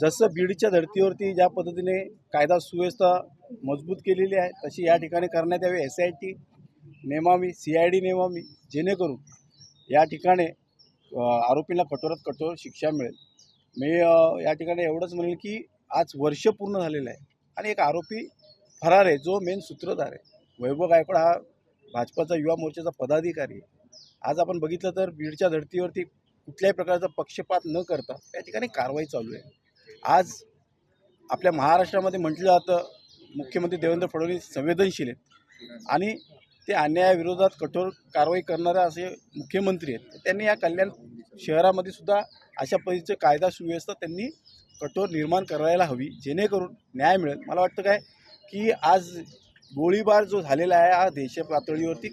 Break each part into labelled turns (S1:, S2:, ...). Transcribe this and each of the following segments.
S1: जसं बीडच्या धर्तीवरती ज्या पद्धतीने कायदा सुव्यवस्था मजबूत केलेली आहे तशी या ठिकाणी करण्यात यावी एस आय टी नेमावी सी आय डी नेमावी जेणेकरून या ठिकाणी आरोपींना कठोरात कठोर शिक्षा मिळेल. मी या ठिकाणी एवढंच म्हणेल की आज वर्ष पूर्ण झालेलं आहे आणि एक आरोपी फरार आहे जो मेन सूत्रधार आहे. वैभव गायकवाड हा भाजपाचा युवा मोर्चाचा पदाधिकारी आहे. आज आपण बघितलं तर बीडच्या धर्तीवरती कुठल्याही प्रकारचा पक्षपात न करता या ठिकाणी कारवाई चालू आहे. आज आपल्या महाराष्ट्रामध्ये म्हटलं जातं मुख्यमंत्री देवेंद्र फडणवीस संवेदनशील आहेत. आणि ते अन्यायाविरोधात कठोर कारवाई करणारे असे मुख्यमंत्री आहेत. त्यांनी या कल्याण शहरामध्ये सुद्धा अशा पद्धतीचं कायदा सुव्यवस्था त्यांनी कठोर निर्माण करायला हवी जेणेकरून न्याय मिळेल. मला वाटतं काय? की आज गोळीबार जो झालेला आहे हा देश पातळीवरती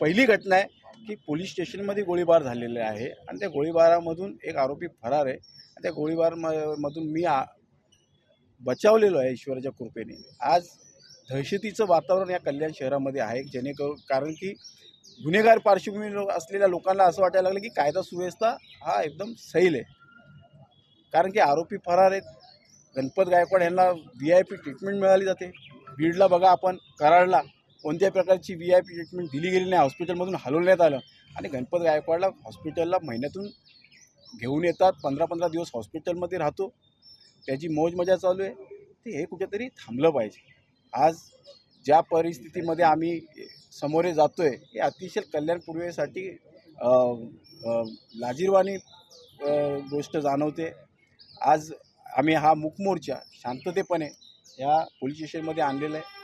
S1: पहिली घटना आहे. की पोलीस स्टेशनमध्ये गोळीबार झालेले आहे आणि त्या गोळीबारामधून एक आरोपी फरार आहे. आणि त्या गोळीबार म- मधून मी आ बचावलेलो आहे ईश्वराच्या कृपेने. आज दहशतीचं वातावरण या कल्याण शहरामध्ये आहे जेणेकरून कारण की गुन्हेगार पार्श्वभूमी लो- असलेल्या लोकांना असं वाटायला लागलं की कायदा सुव्यवस्था हा एकदम सैल आहे. कारण की आरोपी फरार आहेत. गणपत गायकवाड यांना व्ही आय पी ट्रीटमेंट मिळाली जाते. बीडला बघा आपण कराडला. कोणत्याही प्रकारची व्ही आय पी ट्रीटमेंट दिली गेली नाही हॉस्पिटलमधून हलवण्यात आलं. आणि गणपत गायकवाडला हॉस्पिटलला महिन्यातून घेऊन येतात पंधरा पंधरा दिवस हॉस्पिटलमध्ये राहतो. त्याची मौज मजा चालू आहे. ते हे कुठेतरी थांबलं पाहिजे. आज ज्या परिस्थितीमध्ये आम्ही समोरे जातो आहे हे अतिशय कल्याणपूर्वेसाठी लाजीरवाणी गोष्ट जाणवते. आज आम्ही हा मूकमोर्चा शांततेपणे या पोलीस स्टेशनमध्ये आणलेला आहे.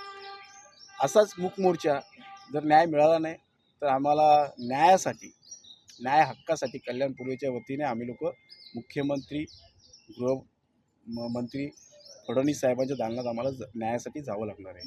S1: असाच मूकमोर्चा जर न्याय मिळाला नाही तर आम्हाला न्यायासाठी न्याय हक्कासाठी कल्याण पूर्वेच्या वतीने आम्ही लोक मुख्यमंत्री गृह म- मंत्री फडणवीस साहेबांच्या दालनात आम्हाला ज- न्यायासाठी जावं लागणार आहे.